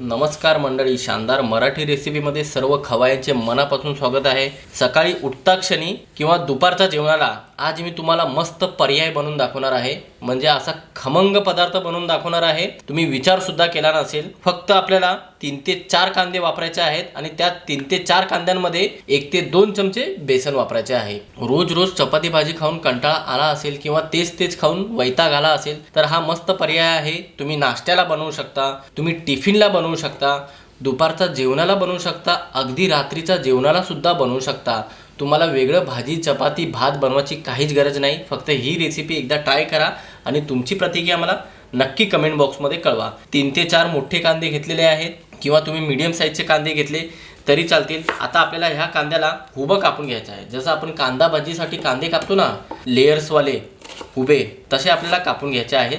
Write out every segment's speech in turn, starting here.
नमस्कार मंडळी शानदार मराठी रेसिपीमध्ये सर्व खवायांचे मनापासून स्वागत आहे. सकाळी उठता क्षणी किंवा दुपारच्या जेवणाला आज मी तुम्हाला मस्त पर्याय बनवून दाखवणार आहे. म्हणजे असा खमंग पदार्थ बनवून दाखवणार आहे. तुम्ही विचार सुद्धा केला नसेल. फक्त आपल्याला तीन ते चार कांदे वापरायचे आहेत आणि त्या तीन ते चार कांद्यांमध्ये एक ते दोन चमचे बेसन वापरायचे आहे. रोज रोज चपाती भाजी खाऊन कंटाळा आला असेल किंवा तेच तेच खाऊन वैताग आला असेल तर हा मस्त पर्याय आहे. तुम्ही नाश्त्याला बनवू शकता तुम्ही टिफिनला बनवू शकता दुपारचा जेवणाला बनवू शकता अगदी रात्रीच्या जेवणाला सुद्धा बनवू शकता. तुम्हाला वेगळं भाजी चपाती भात बनवायची काहीच गरज नाही. फक्त ही रेसिपी एकदा ट्राय करा आणि तुमची प्रतिक्रिया मला नक्की कमेंट बॉक्समध्ये कळवा. तीन ते चार मोठे कांदे घेतलेले आहेत किंवा तुम्ही मीडियम साईजचे कांदे घेतले तरी चालतील. आता आपल्याला ह्या कांद्याला उभं कापून घ्यायचं आहे. जसं आपण कांदा भाजीसाठी कांदे कापतो ना लेयर्सवाले हुबे तसे आपल्याला कापून घ्यायचे आहेत.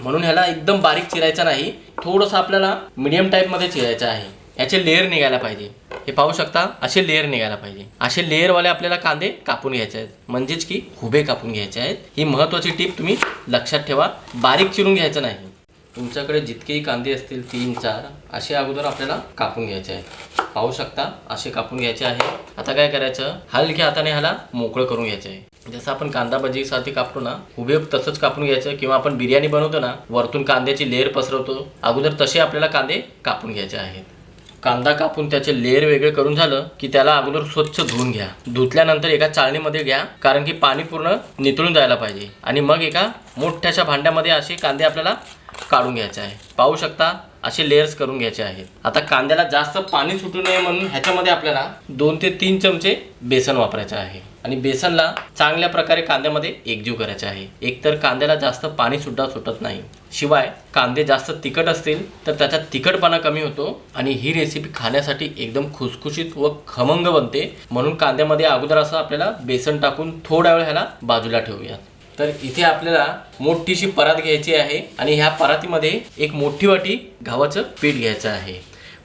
म्हणून ह्याला एकदम बारीक चिरायचा नाही. थोडंसं आपल्याला मीडियम टाईपमध्ये चिरायचं आहे. याचे लेअर निघायला पाहिजे. हे पाहू शकता असे लेअर निघायला पाहिजे. असे लेअरवाले आपल्याला कांदे कापून घ्यायचे आहेत. म्हणजेच की हुबे कापून घ्यायचे आहेत. ही महत्त्वाची टीप तुम्ही लक्षात ठेवा. बारीक चिरून घ्यायचं नाही. तुमच्याकडे जितकेही कांदे असतील तीन चार असे अगोदर आपल्याला कापून घ्यायचे आहेत. पाहू शकता असे कापून घ्यायचे आहे. आता काय करायचं? हलक्या हाताने ह्याला मोकळं करून घ्यायचं. आहे जसं आपण कांदा भजीसाठी कापतो ना उभे तसंच कापून घ्यायचं. किंवा आपण बिर्याणी बनवतो ना वरतून कांद्याची लेअर पसरवतो. अगोदर तसे आपल्याला कांदे कापून घ्यायचे आहेत. कांदा कापून त्याचे लेअर वेगळे करून झालं की त्याला अगोदर स्वच्छ धुवून घ्या. धुतल्यानंतर एका चाळणीमध्ये घ्या कारण की पाणी पूर्ण नितळून जायला पाहिजे. आणि मग एका मोठ्याशा भांड्यामध्ये असे कांदे आपल्याला काढून घ्यायचे आहे. पाहू शकता असे लेअर्स करून घ्यायचे आहेत. आता कांद्याला जास्त पाणी सुटू नये म्हणून ह्याच्यामध्ये आपल्याला दोन ते तीन चमचे बेसन वापरायचे आहे. आणि बेसनला चांगल्या प्रकारे कांद्यामध्ये एकजीव करायचे आहे. एकतर कांद्याला जास्त पाणी सुद्धा सुटत नाही. शिवाय कांदे जास्त तिखट असतील तर त्याचा तिखटपणा कमी होतो आणि ही रेसिपी खाण्यासाठी एकदम खुसखुशीत व खमंग बनते. म्हणून कांद्यामध्ये अगोदर असं आपल्याला बेसन टाकून थोड्या वेळ ह्याला बाजूला ठेवूयात. तर इथे आपल्याला मोठीशी परात घ्यायची आहे आणि ह्या परातीमध्ये एक मोठी वाटी गव्हाचं पीठ घ्यायचं आहे.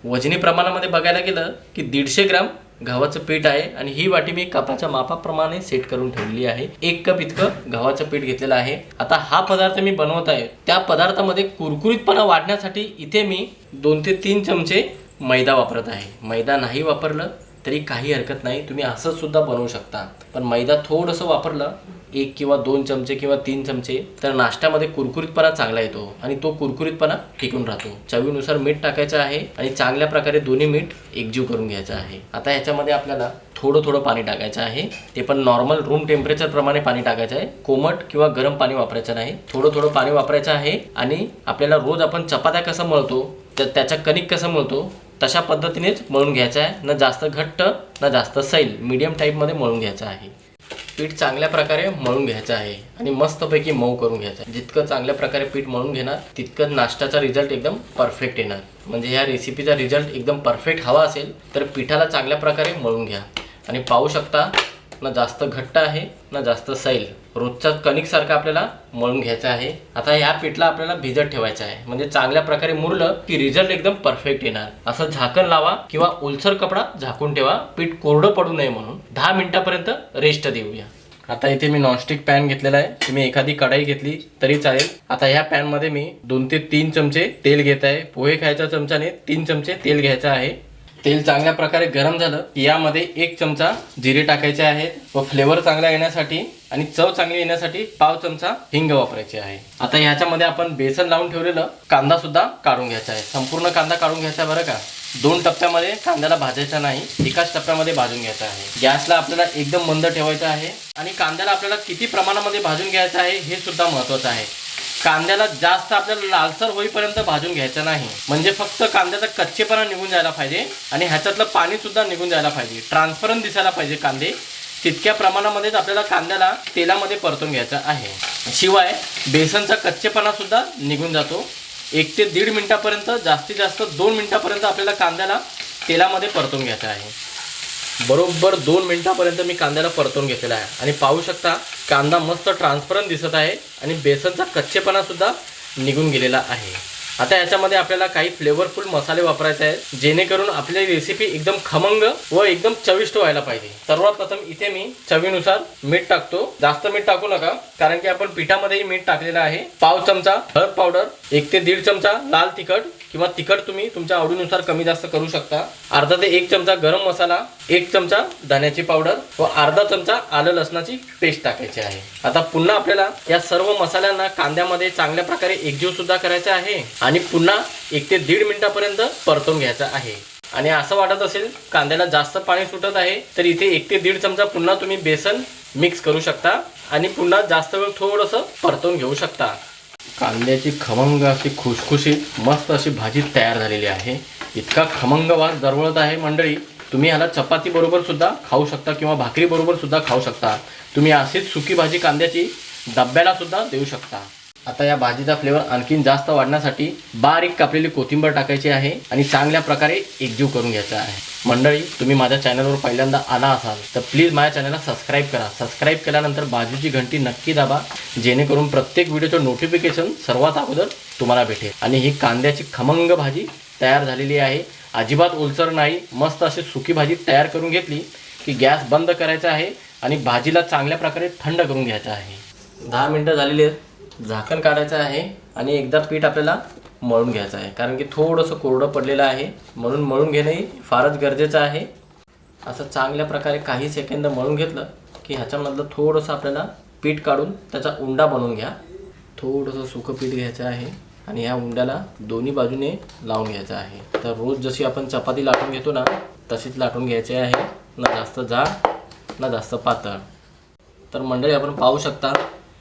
वजनी प्रमाणामध्ये बघायला गेलं की दीडशे ग्राम गव्हाचं पीठ आहे आणि ही वाटी मी कपाच्या मापाप्रमाणे सेट करून ठेवलेली आहे. एक कप इतकं गव्हाचं पीठ घेतलेलं आहे. आता हा पदार्थ मी बनवत आहे. त्या पदार्थामध्ये कुरकुरीतपणा वाढण्यासाठी इथे मी दोन ते तीन चमचे मैदा वापरत आहे. मैदा नाही वापरलं तरी काही हरकत नाही. तुम्ही असंच सुद्धा बनवू शकता. पण मैदा थोडंसं वापरलं एक किंवा दोन चमचे किंवा तीन चमचे तर नाश्त्यामध्ये कुरकुरीतपणा चांगला येतो आणि तो कुरकुरीतपणा टिकून राहतो. चवीनुसार मीठ टाकायचं आहे आणि चांगल्या प्रकारे दोन्ही मीठ एकजीव करून घ्यायचं आहे. आता ह्याच्यामध्ये आपल्याला थोडं थोडं पाणी टाकायचं आहे. ते पण नॉर्मल रूम टेम्परेचर प्रमाणे पाणी टाकायचं आहे. कोमट किंवा गरम पाणी वापरायचं नाही. थोडं थोडं पाणी वापरायचं आहे आणि आपल्याला रोज आपण चपात्या कसं मळतो तर त्याचा कणिक कसं मळतो तशा पद्धतीनेच मळून घ्यायचं आहे. न जास्त घट्ट न जास्त सैल मीडियम टाईपमध्ये मळून घ्यायचं आहे. पीठ चांगल्या प्रकारे मळून घ्यायचं आहे आणि मस्तपैकी मऊ करून घ्यायचं आहे. जितकं चांगल्या प्रकारे पीठ मळून घेणार तितकं नाश्त्याचा रिझल्ट एकदम परफेक्ट येणार. म्हणजे ह्या रेसिपीचा रिझल्ट एकदम परफेक्ट हवा असेल तर पिठाला चांगल्या प्रकारे मळून घ्या. आणि पाहू शकता ना जास्त घट्ट आहे ना जास्त सैल. रोजचा कणिकसारखा आपल्याला मळून घ्यायचा आहे. आता ह्या पीठला आपल्याला भिजत ठेवायचं आहे. म्हणजे चांगल्या प्रकारे मुरलं की रिझल्ट एकदम परफेक्ट येणार. असं झाकण लावा किंवा ओलसर कपडा झाकून ठेवा. पीठ कोरडं पडू नये म्हणून. दहा मिनिटापर्यंत रेस्ट देऊया. आता इथे मी नॉनस्टिक पॅन घेतलेला आहे. तुम्ही एखादी कढाई घेतली तरी चालेल. आता ह्या पॅनमध्ये मी दोन ते तीन चमचे तेल घेत आहे. पोहे खायच्या चमच्याने तीन चमचे तेल घ्यायचं आहे. तेल चांगल्या प्रकारे गरम झालं की यामध्ये एक चमचा जिरे टाकायचे आहेत व फ्लेवर चांगला येण्यासाठी आणि चव चांगली येण्यासाठी पाव चमचा हिंग वापरायचे आहे. आता ह्याच्यामध्ये आपण बेसन लावून ठेवलेलं कांदा सुद्धा काढून घ्यायचा आहे. संपूर्ण कांदा काढून घ्यायचा आहे बरं का? दोन टप्प्यामध्ये कांद्याला भाजायचा नाही एकाच टप्प्यामध्ये भाजून घ्यायचा आहे. गॅसला आपल्याला एकदम मंद ठेवायचा आहे आणि कांद्याला आपल्याला किती प्रमाणामध्ये भाजून घ्यायचं आहे हे सुद्धा महत्त्वाचं आहे. कांद्याला जास्त आपल्याला लालसर होईपर्यंत भाजून घ्यायचं नाही. म्हणजे फक्त कांद्याचा कच्चेपणा निघून जायला पाहिजे आणि ह्याच्यातलं पाणी सुद्धा निघून जायला पाहिजे. ट्रान्सपरंट दिसायला पाहिजे कांदे. तितक्या प्रमाणामध्येच आपल्याला कांद्याला तेलामध्ये परतून घ्यायचं आहे. शिवाय बेसनचा कच्चेपणा सुद्धा निघून जातो. एक ते दीड मिनिटापर्यंत जास्तीत जास्त दोन मिनिटापर्यंत आपल्याला कांद्याला तेलामध्ये परतून घ्यायचं आहे. बरोबर दोन मिनिटापर्यंत मी कांद्याला परतून घेतलेला आहे. आणि पाहू शकता कांदा मस्त ट्रान्सपरंट दिसत आहे आणि बेसनचा कच्चेपणा सुद्धा निघून गेलेला आहे. आता याच्यामध्ये आपल्याला काही फ्लेवरफुल मसाले वापरायचे आहेत जेणेकरून आपली रेसिपी एकदम खमंग व एकदम चविष्ट व्हायला पाहिजे. सर्वात प्रथम इथे मी चवीनुसार मीठ टाकतो. जास्त मीठ टाकू नका कारण की आपण पिठामध्येही मीठ टाकलेलं आहे. पाव चमचा हळद पावडर एक ते दीड चमचा लाल तिखट किंवा तिखट तुम्ही तुमच्या आवडीनुसार कमी जास्त करू शकता. अर्धा ते एक चमचा गरम मसाला एक चमचा धन्याची पावडर व अर्धा चमचा आलं लसणाची पेस्ट टाकायची आहे. आता पुन्हा आपल्याला या सर्व मसाल्यांना कांद्यामध्ये चांगल्या प्रकारे एकजीव सुद्धा करायचा आहे. आणि पुन्हा एक ते दीड मिनिटापर्यंत परतून घ्यायचा आहे. आणि असं वाटत असेल कांद्याला जास्त पाणी सुटत आहे तर इथे एक ते दीड चमचा पुन्हा तुम्ही बेसन मिक्स करू शकता आणि पुन्हा जास्त वेळ थोडंसं परतून घेऊ शकता. कांद्याची खमंग अशी खुशखुशीत मस्त अशी भाजी तयार झालेली आहे. इतका खमंग वास दरवळत आहे मंडळी. तुम्ही ह्याला चपाती बरोबर सुद्धा खाऊ शकता किंवा भाकरी बरोबर सुद्धा खाऊ शकता. तुम्ही अशीच सुकी भाजी कांद्याची डब्याला सुद्धा देऊ शकता. आता या भाजीचा फ्लेवर आणखीन जास्त वाढण्यासाठी बारीक कापलेली कोथिंबर टाकायची आहे आणि चांगल्या प्रकारे एकजीव करून घ्यायचा आहे. मंडळी तुम्ही माझ्या चॅनलवर पहिल्यांदा आला असाल तर प्लीज माझ्या चॅनलला सबस्क्राईब करा. सबस्क्राईब केल्यानंतर बाजूची घंटी नक्की दाबा जेणेकरून प्रत्येक व्हिडिओचं नोटिफिकेशन सर्वात अगोदर तुम्हाला भेटेल. आणि ही कांद्याची खमंग भाजी तयार झालेली आहे. अजिबात ओलसर नाही मस्त अशी सुकी भाजी तयार करून घेतली की गॅस बंद करायचा आहे आणि भाजीला चांगल्या प्रकारे थंड करून घ्यायचं आहे. दहा मिनटं झालेली आहेत. झाकण काढायचं आहे आणि एकदा पीठ आपल्याला मळून घ्यायचं आहे. कारण की थोडंसं कोरडं पडलेलं आहे. म्हणून मळून घेणंही फारच गरजेचं आहे. असं चांगल्या प्रकारे काही सेकंद मळून घेतलं की ह्याच्यामधलं थोडंसं आपल्याला पीठ काढून त्याचा उंडा बनवून घ्या. थोडंसं सुकं पीठ घ्यायचं आहे आणि ह्या उंड्याला दोन्ही बाजूने लावून घ्यायचं आहे. तर रोज जशी आपण चपाती लाटून घेतो ना तशीच लाटून घ्यायची आहे. ना जास्त जाड ना जास्त पातळ. तर मंडळी आपण पाहू शकता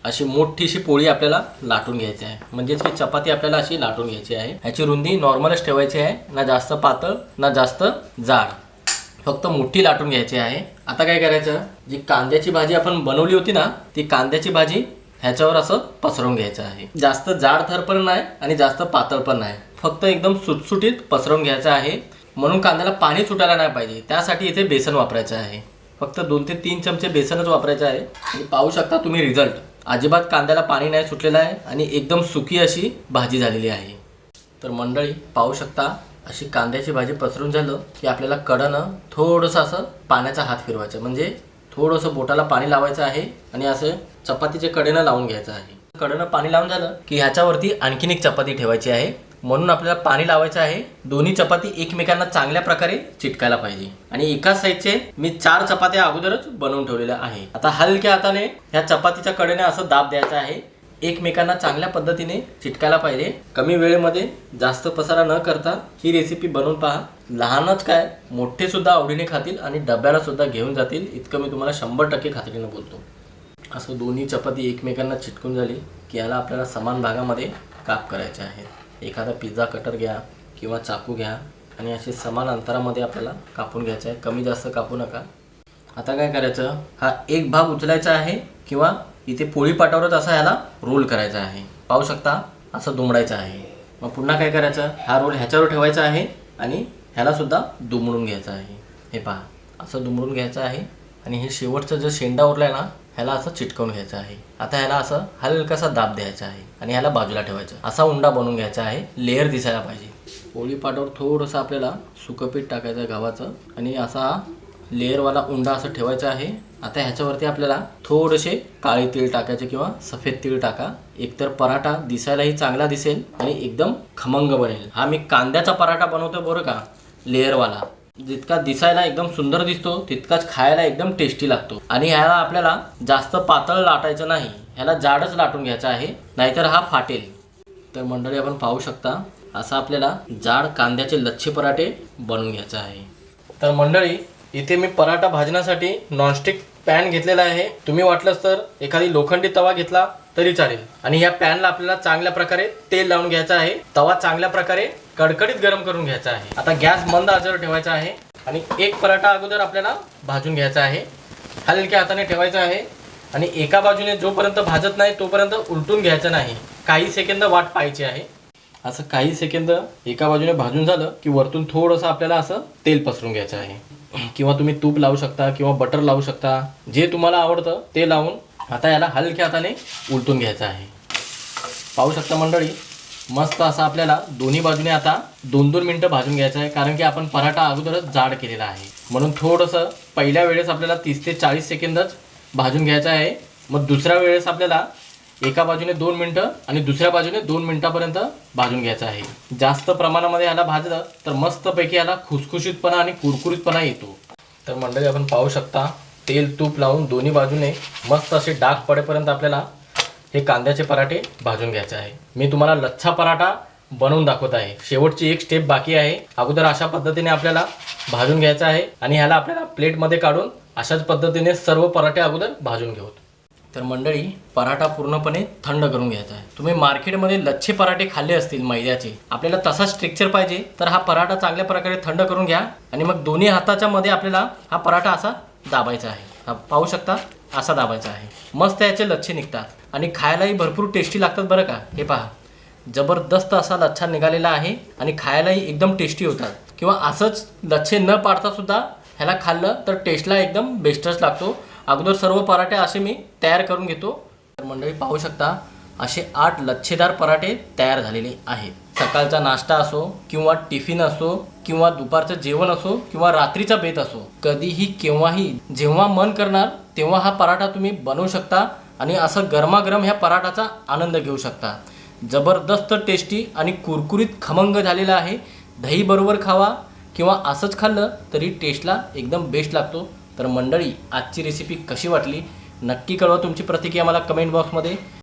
अशी मोठीशी पोळी आपल्याला लाटून घ्यायची आहे. म्हणजेच की चपाती आपल्याला अशी लाटून घ्यायची आहे. ह्याची रुंदी नॉर्मलच ठेवायची आहे. ना जास्त पातळ ना जास्त जाड. फक्त मोठी लाटून घ्यायची आहे. आता काय करायचं? जी कांद्याची भाजी आपण बनवली होती ना ती कांद्याची भाजी ह्याच्यावर असं पसरवून घ्यायचं आहे. जास्त जाड थर पण नाही आणि जास्त पातळ पण नाही. फक्त एकदम सुटसुटीत पसरवून घ्यायचं आहे. म्हणून कांद्याला पाणी सुटायला नाही पाहिजे. त्यासाठी इथे बेसन वापरायचं आहे. फक्त दोन ते तीन चमचे बेसनच वापरायचं आहे. आणि पाहू शकता तुम्ही रिझल्ट. अजिबात कांद्याला पाणी नाही सुटलेलं आहे आणि एकदम सुकी अशी भाजी झालेली आहे. तर मंडळी पाहू शकता अशी कांद्याची भाजी पसरून झालं की आपल्याला कडनं थोडंसं असं पाण्याचा हात फिरवायचा म्हणजे थोडंसं बोटाला पाणी लावायचं आहे आणि असं चपातीचे कडेनं लावून घ्यायचं आहे. कडनं पाणी लावून झालं की ह्याच्यावरती आणखीन एक चपाती ठेवायची आहे. म्हणून आपल्याला पाणी लावायचं आहे. दोन्ही चपाती एकमेकांना चांगल्या प्रकारे चिटकायला पाहिजे. आणि एका साईडचे मी चार चपात्या अगोदरच बनवून ठेवलेल्या आहे. आता हलक्या हाताने ह्या चपातीच्या कडेने असं दाब द्यायचा आहे. एकमेकांना चांगल्या पद्धतीने चिटकायला पाहिजे. कमी वेळेमध्ये जास्त पसारा न करता ही रेसिपी बनवून पहा. लहानच काय मोठे सुद्धा आवडीने खातील आणि डब्याला सुद्धा घेऊन जातील. इतकं मी तुम्हाला शंभर टक्के खात्रीनं बोलतो. असं दोन्ही चपाती एकमेकांना चिटकून झाली की याला आपल्याला समान भागामध्ये काप करायचे आहेत. एखादा पिझ्झा कटर घ्या किंवा चाकू घ्या आणि असे समान अंतरामध्ये आपल्याला कापून घ्यायचं आहे. कमी जास्त कापू नका. आता काय करायचं? हा एक भाग उचलायचा आहे किंवा इथे पोळी पाटावरच असा ह्याला रोल करायचा आहे. पाहू शकता? असं दुमडायचं आहे. मग पुन्हा काय करायचं? हा रोल ह्याच्यावर ठेवायचा आहे आणि ह्यालासुद्धा दुमडून घ्यायचा आहे. हे पहा. असं दुमडून घ्यायचं आहे आणि हे शेवटचं जे शेंडा उरलाय ना ह्याला असं चिटकवून घ्यायचं आहे. आता ह्याला असं हलकासा दाब द्यायचा आहे आणि ह्याला बाजूला ठेवायचं. असा उंडा बनवून घ्यायचा आहे. लेअर दिसायला पाहिजे. पोळी पाटावर थोडंसं आपल्याला सुकंपीठ टाकायचं आहे गव्हाचं. आणि असा लेअरवाला उंडा असं ठेवायचा आहे. आता ह्याच्यावरती आपल्याला थोडेसे काळे तीळ टाकायचे किंवा सफेद तीळ टाका. एकतर पराठा दिसायलाही चांगला दिसेल आणि एकदम खमंग बनेल. हा मी कांद्याचा पराठा बनवतो बरं का? लेअरवाला. जितका दिसायला एकदम सुंदर दिसतो तितकाच खायला एकदम टेस्टी लागतो. आणि ह्याला आपल्याला जास्त पातळ लाटायचं नाही ह्याला जाडच लाटून घ्यायचं आहे नाहीतर हा फाटेल. तर मंडळी आपण पाहू शकता असा आपल्याला जाड कांद्याचे लच्छे पराठे बनवून घ्यायचं आहे. तर मंडळी इथे मी पराठा भाजण्यासाठी नॉनस्टिक पॅन घेतलेला आहे. तुम्ही वाटलंच तर एखादी लोखंडी तवा घेतला तरी चालेल. आणि या पॅनला आपल्याला चांगल्या प्रकारे तेल लावून घ्यायचं आहे. तवा चांगल्या प्रकारे कडकडीत गरम करून घ्यायचा आहे. आता गॅस मंद आचेवर ठेवायचा आहे आणि एक पराठा अगोदर आपल्याला भाजून घ्यायचा आहे. हलक्या हाताने ठेवायचा आहे आणि एका बाजूने जोपर्यंत भाजत नाही तोपर्यंत उलटून घ्यायचं नाही. काही सेकंद वाट पाहायची आहे. असं काही सेकंद एका बाजूने भाजून झालं की वरतून थोडंसं आपल्याला असं तेल पसरून घ्यायचं आहे. किंवा तुम्ही तूप लावू शकता किंवा बटर लावू शकता. जे तुम्हाला आवडतं ते लावून आता याला हलक्या हाताने उलटून घ्यायचं आहे. पाहू शकता मंडळी मस्त असा आपल्याला दोन्ही बाजूने आता दोन दोन मिनटं भाजून घ्यायचं आहे कारण की आपण पराठा अगोदरच जाड केलेला आहे. म्हणून थोडंसं पहिल्या वेळेस आपल्याला तीस ते चाळीस सेकंदच भाजून घ्यायचं आहे. मग दुसऱ्या वेळेस आपल्याला एका बाजूने दोन मिनटं आणि दुसऱ्या बाजूने दोन मिनटापर्यंत भाजून घ्यायचं आहे. जास्त प्रमाणामध्ये याला भाजलं तर मस्तपैकी याला खुसखुशीतपणा आणि कुरकुरीतपणा येतो. तर मंडळी आपण पाहू शकता तेल तूप लावून दोन्ही बाजूने मस्त असे डाग पडेपर्यंत आपल्याला हे कांद्याचे पराठे भाजून घ्यायचे आहे. मी तुम्हाला लच्छा पराठा बनवून दाखवत आहे. शेवटची एक स्टेप बाकी आहे. अगोदर अशा पद्धतीने आपल्याला भाजून घ्यायचं आहे आणि ह्याला आपल्याला प्लेटमध्ये काढून अशाच पद्धतीने सर्व पराठे अगोदर भाजून घेऊ. तर मंडळी पराठा पूर्णपणे थंड करून घ्यायचा आहे. तुम्ही मार्केटमध्ये लच्छे पराठे खाल्ले असतील मैद्याचे आपल्याला तसा स्ट्रेक्चर पाहिजे तर हा पराठा चांगल्या प्रकारे थंड करून घ्या आणि मग दोन्ही हाताच्या मध्ये आपल्याला हा पराठा असा दाबायचा आहे. पाहू शकता असा दाबायचा आहे. मस्त याचे लच्छे निघतात. आणि खायलाही भरपूर टेस्टी लागतात बरं का? हे पहा. जबरदस्त असा लच्छा निघालेला आहे आणि खायलाही एकदम टेस्टी होतात. किंवा असंच लच्छे न पाडता सुद्धा ह्याला खाल्लं तर टेस्टला एकदम बेस्टच लागतो. अगोदर सर्व पराठे असे मी तयार करून घेतो. तर मंडळी पाहू शकता असे आठ लच्छेदार पराठे तयार झालेले आहेत. सकाळचा नाश्ता असो किंवा टिफिन असो किंवा दुपारचं जेवण असो किंवा रात्रीचा बेत असो कधीही केव्हाही जेव्हा मन करणार तेव्हा हा पराठा तुम्ही बनवू शकता आणि असं गरमागरम ह्या पराठाचा आनंद घेऊ शकता. जबरदस्त टेस्टी आणि कुरकुरीत खमंग झालेला आहे. दहीबरोबर खावा किंवा असंच खाल्लं तरी टेस्टला एकदम बेस्ट लागतो. तर मंडळी आजची रेसिपी कशी वाटली? नक्की कळवा तुमची प्रतिक्रिया मला कमेंट बॉक्समध्ये